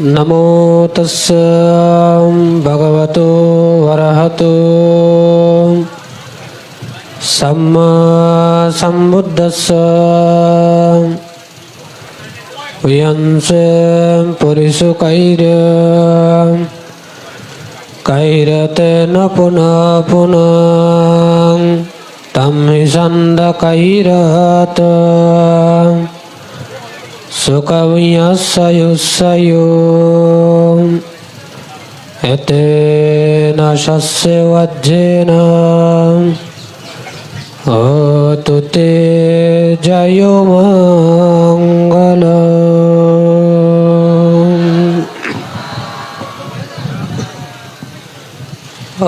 नमो तस् भगवतो वरहतो। सम्मा सम्बुद्धस्स यंस कैर। कैरतेन पुनः पुनः। तं हि सन्दकैरत् सुकवियस्सयुस्सयो एतेन शस्य वज्रेन होतु ते जयो मङ्गलम्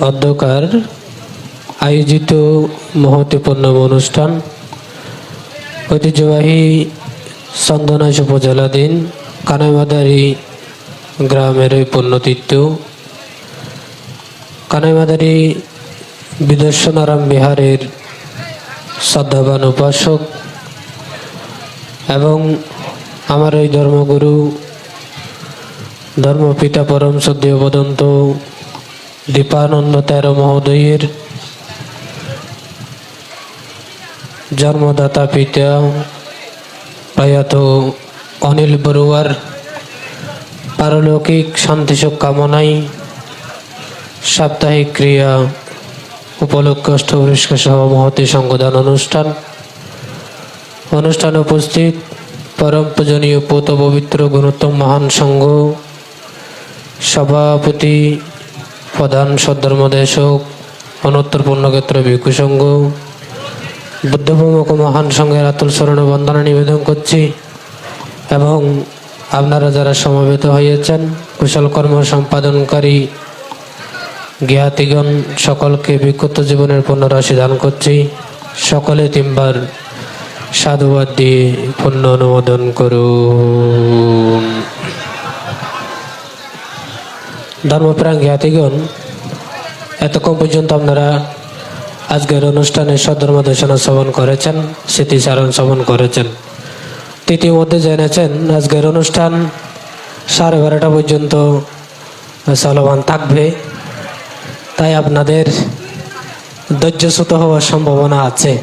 অধ্যকার আয়োজিত মহত্বপূর্ণ অনুষ্ঠান ঐতিহ্যবাহী চন্দনাইশ উপজেলাধীন কানাইমাদারি গ্রামের ওই পুণ্যতীর্থ। কানাইমাদারি বিদর্শনারাম বিহারের শ্রদ্ধাবান উপাসক এবং আমার এই ধর্মগুরু, ধর্মপিতা পরম সদ্য বদন্ত দীপানন্দ তেরো মহোদয়ের জন্মদাতা পিতা প্রয়াত অনিল বড়ুয়ার পারলৌকিক শান্তিসুখ কামনায় সাপ্তাহিক ক্রিয়া উপলক্ষ অষ্টবৃষ্ক সহ মহতি সংগদান অনুষ্ঠান। অনুষ্ঠানে উপস্থিত পরম পূজনীয় পোত পবিত্র গুণোত্তম মহান সংঘ সভাপতি প্রধান সদ্ধর্মদেশক অনত্তর পূর্ণক্ষেত্র ভিক্ষু সংঘ বুদ্ধপ্রমুখ মহান সঙ্গে আতুল স্মরণ বন্দনা নিবেদন করছি এবং আপনারা যারা সমবেত হয়েছেন, কুশল কর্ম সম্পাদনকারী জ্ঞাতিগণ সকলকে বিক্ষুব্ধ জীবনের পুনরাশি দান করছি। সকলে তিনবার সাধুবাদ দিয়ে পুণ্য অনুমোদন করুন। ধর্মপ্রাণ জ্ঞাতিগণ, এতক্ষণ পর্যন্ত আপনারা আজকের অনুষ্ঠানে সধর্মদেশনা শ্রবণ করেছেন, স্মৃতিচারণ শ্রবণ করেছেন। তৃতীয়মধ্যে জেনেছেন, আজকের অনুষ্ঠান সাড়ে বারোটা পর্যন্ত চলমান থাকবে। তাই আপনাদের ধৈর্যচ্যুত হওয়ার সম্ভাবনা আছে।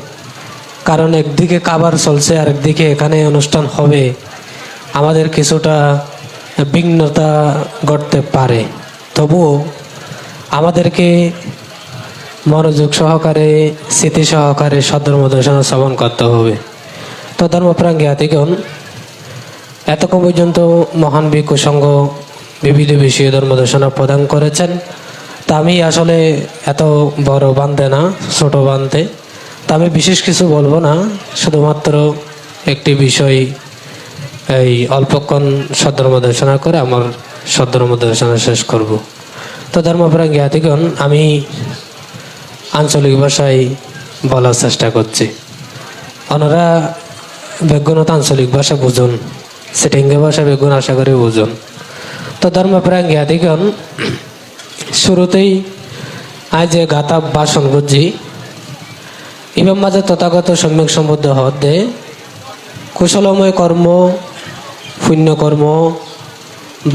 কারণ একদিকে কাবার চলছে আর একদিকে এখানে অনুষ্ঠান হবে। আমাদের কিছুটা বিঘ্নতা ঘটতে পারে। তবুও আমাদেরকে মনোযোগ সহকারে, স্মৃতি সহকারে সধর্ম দর্শন শ্রবণ করতে হবে। তো ধর্মপ্রাণ জ্ঞাতিগণ এতক্ষণ পর্যন্ত মহান ভিক্ষু সংঘ বিবিধ বিষয়ে ধর্ম দর্শনা প্রদান করেছেন। তা আমি আসলে এত বড় বান্ধে না, ছোট বান্ধে তা আমি বিশেষ কিছু বলব না, শুধুমাত্র একটি বিষয়, এই অল্পক্ষণ সধর্ম দর্শনা করে আমার সধর্ম দর্শনা শেষ করব। তো ধর্মপ্রাণ জ্ঞাতিগণ আমি আঞ্চলিক ভাষায় বলার চেষ্টা করছি। ওনারা বেগুনত আঞ্চলিক ভাষা বুঝুন সেটিঙ্গে ভাষা বেগুন আশা করি বুঝুন। তো ধর্মপ্রাণ জ্ঞাতিগণ শুরুতেই আজ যে গাতা ভাষণ করছি ইমাম মাঝে তথাগত সম্যক সম্বদ্ধ হতে কুশলময় কর্ম পুণ্যকর্ম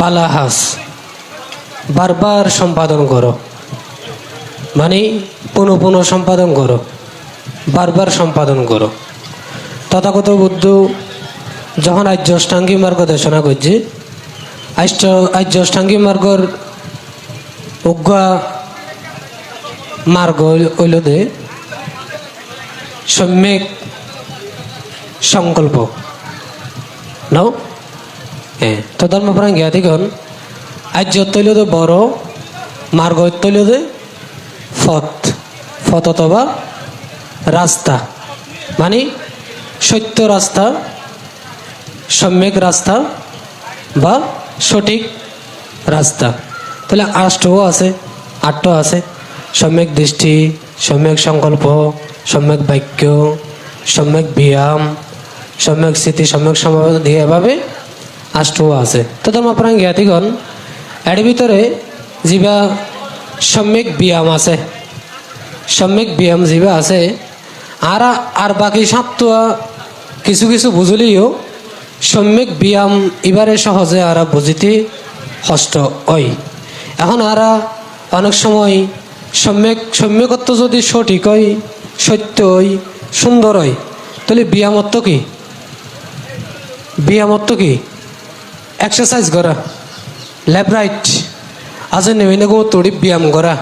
বালাহাস, বারবার সম্পাদন করো। মানে পুনঃ পুনঃ সম্পাদন করো, বারবার সম্পাদন করো। তথাগত বুদ্ধ যখন আজ অষ্টাঙ্গী মার্গ দেশনা করছে আষ্ট আজ অষ্টাঙ্গী মার্গর উজ্ঞা মার্গ হইল দে সম্যক সংকল্প। নাও? হ্যাঁ তো ধর্মপ্রাণ জ্ঞাতিগণ আজ তৈল বড়, মার্গ তৈল পথ ফত অথবা রাস্তা। মানে সত্য রাস্তা, সম্যক রাস্তা বা সঠিক রাস্তা। তাহলে আষ্টও আছে, আটও আছে। সম্যক দৃষ্টি, সম্যক সংকল্প, সম্যক বাক্য, সম্যক ব্যায়াম, সম্যক স্মৃতি সম্যক সমাবেশ এভাবে আষ্টও আছে। তো ধর্মপ্রাণ জ্ঞাতিগণ, এর ভিতরে যিবা সম্যক ব্যায়াম আছে। সম্যক ব্যায়াম যিবা আছে, আর আর বাকি সাতটা কিছু কিছু বুঝলিও সম্যক ব্যায়াম এবারে সহজে আর বুঝিতে হষ্ট ওই এখন আর অনেক সময় সম্যক, সম্যকত্ব যদি সঠিক হয়, সত্য হয় সুন্দর হয়, তাহলে ব্যায়ামত্ব কি? ব্যায়ামত্ব কি? এক্সারসাইজ করা লেফট রাইট আজ নেমে গো তড়ি ব্যায়াম করা।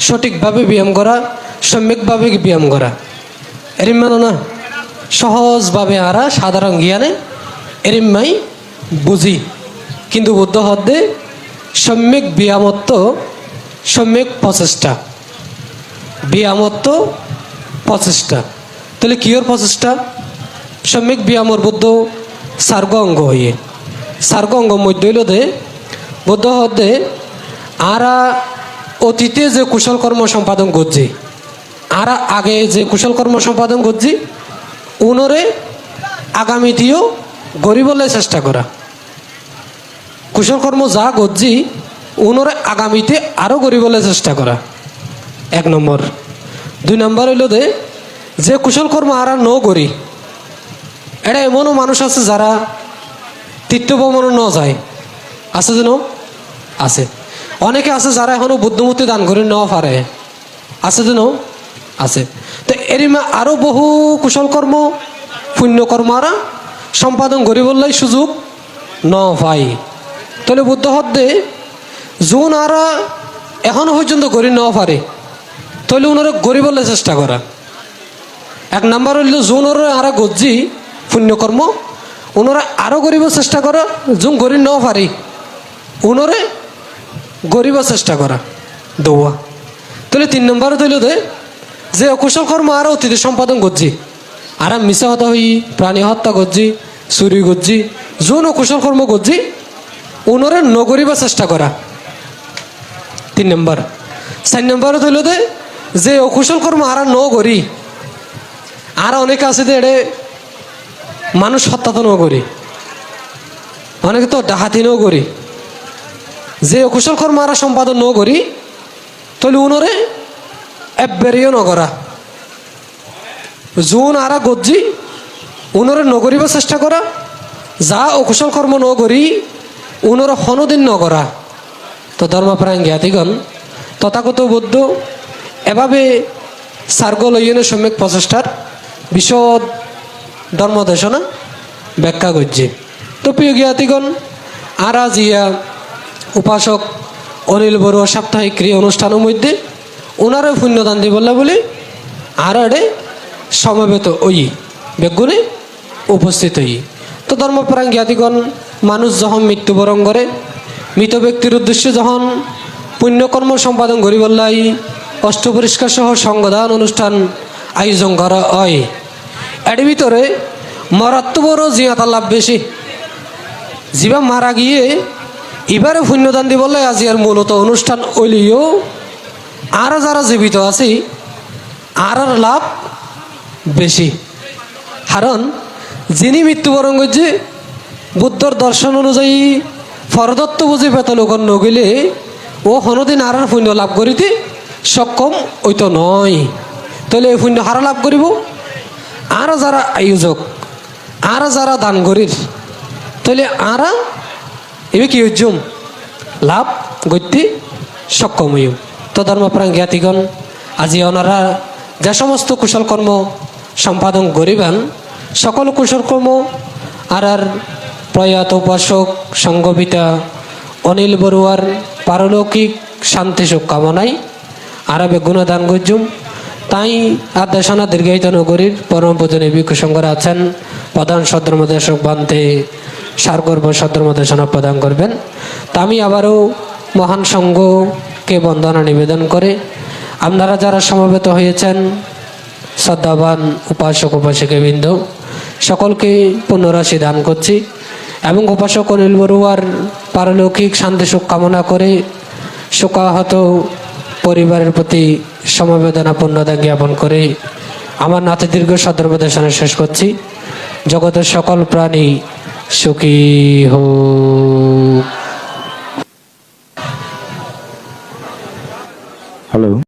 সঠিকভাবে ব্যায়াম করা, সম্যকভাবে ব্যায়াম করা। এরিম মানো না, সহজভাবে আরা সাধারণ জ্ঞানে এরিম্মাই বুঝি। কিন্তু বুদ্ধ হদ্দে সম্যক ব্যায়ামত্ব, সম্যক প্রচেষ্টা। ব্যায়ামত্ব, প্রচেষ্টা। তাহলে কিয়র প্রচেষ্টা? সম্যক ব্যায়ামর বুদ্ধ সার্গ অঙ্গ হইয়ে। সার্গ অঙ্গ মধ্য হইল দে, বুদ্ধ হদ্দে আরা অতীতে যে কুশল কর্ম সম্পাদন করছি, আরা আগে যে কুশল কর্ম সম্পাদন করছি, উনরে আগামীতেও গরিবলে চেষ্টা করা। কুশল কর্ম যা করছি, উনরে আগামীতে আরও গরিবলে চেষ্টা করা। এক নম্বর। দুই নম্বর হইল দে, যে কুশল কর্ম আরা ন করি এটা এমনও মানুষ আছে যারা তীর্থ ভ্রমণ ন যায়। আছে যেন আছে। অনেকে আছে যারা এখনও বুদ্ধমূর্তি দান করে নেওয়া পারে। আছে যেন আছে। তো এরিমা আরও বহু কুশল কর্ম পুণ্য কর্ম আরা সম্পাদন করিবলাই সুযোগ ন পাই তাহলে বুদ্ধ হদ্দে যোন আরা এখনও পর্যন্ত গড়ি নেওয়া পারে। তাহলে ওনারা গরিবলে চেষ্টা করা এক নাম্বার হইল যোনর আরা গজ্জি, পুণ্যকর্ম ওনারা আরও গরিব চেষ্টা করা যোন গরিব নেওয়া পারি। ওনরে গরিব চেষ্টা করা, দৌয়া। তাহলে তিন নম্বর হইল দে যে অকুশল কর্ম আরও অতীতে সম্পাদন করছি আর মিশা হতা হই, প্রাণী হত্যা করছি, চুরি করছি, যোন অকুশল কর্ম করছি ওনরে নগরিব চেষ্টা করা। তিন নম্বর। চার নম্বর হইল দে যে অকুশল কর্ম আর ন করি, আর অনেকে আছে যে এড়ে মানুষ হত্যা তো ন করি, অনেকে তো ডাহাতি ন করি। যে অকুশল কর্ম আর সম্পাদন ন করি তাহলে উনরে এবেরিও নকরা যোন আর গজ্জি, উনরে নগরিব চেষ্টা করা। যা অকুশল কর্ম ন করি, উনর হনদিন নকরা তো ধর্মপ্রাণ জ্ঞাতিগণ তথাগত বুদ্ধ, এভাবে সার্গ লইয়নে সম্যক প্রচেষ্টার বিশদ ধর্মদেশনা ব্যাখ্যা করছে। তো প্রিয় জ্ঞাতিগণ, আর আজ ইয়া উপাসক অনিল বড়ুয়া সাপ্তাহিক ক্রিয়া অনুষ্ঠানের মধ্যে ওনারও পুণ্যদান দিবল্লা বলে আর এডে সমবেত ওই বেগুনে উপস্থিত হই। তো ধর্মপ্রাণ জ্ঞাতিগণ, মানুষ যখন মৃত্যুবরণ করে, মৃত ব্যক্তির উদ্দেশ্যে যখন পুণ্যকর্ম সম্পাদন করিবল্লাই অষ্টপরিষ্কার সহ সংগদান অনুষ্ঠান আয়োজন করা হয়। এর ভিতরে মরাত্মবরও জিয়াতা লাভ বেশি। যিবা মারা গিয়ে এবারে পুণ্যদান দিবলে আজি আর মূলত অনুষ্ঠান ওইলিও আর যারা জীবিত আছে, আর লাভ বেশি। কারণ যিনি মৃত্যুবরণ করছে, বুদ্ধর দর্শন অনুযায়ী ফরদত্ত বুঝি পেত লোক নগিলে, ও হনদিন আর পুণ্য লাভ করিতে সক্ষম ওই তো নয়। তাহলে এই পুণ্য হারা লাভ করিব? আর যারা আয়োজক, আর যারা দান করির তাহলে আরা এবে কি হইজুম লাভ গতি সক্ষম হইম তো ধর্মপ্রাণ জ্ঞাতিগণ আজি ওনারা যে সমস্ত কুশল কর্ম সম্পাদন করিবেন সকল কুশল কর্ম আর আর প্রয়াত উপাসক সঙ্গবিতা অনিল বড়ুয়ার পারলৌকিক শান্তি সুখ কামনায় আরবে গুণদান গজ্জুম তাই আদেশনা দীর্ঘায়িত নগরীর পরম পূজনে ভিক্ষু আছেন প্রধান সদ্রমদেশক বান্তে সারগর্ভ সদ্রমদেশনা প্রদান করবেন। তা আমি আবারও মহান সংঘকে বন্দনা নিবেদন করে, আপনারা যারা সমবেত হয়েছেন, শ্রদ্ধাবান উপাসক উপাসিকাবৃন্দ সকলকে পুনরাশি দান করছি এবং উপাসক অনিল বড়ুয়ার পারলৌকিক শান্তি সুখ কামনা করে শোকাহত পরিবারের প্রতি সমবেদনা পূর্ণতা জ্ঞাপন করে আমার নাতে দীর্ঘ সদর্বদেশনে শেষ করছি। জগতের সকল প্রাণী সুখী হোক হ্যালো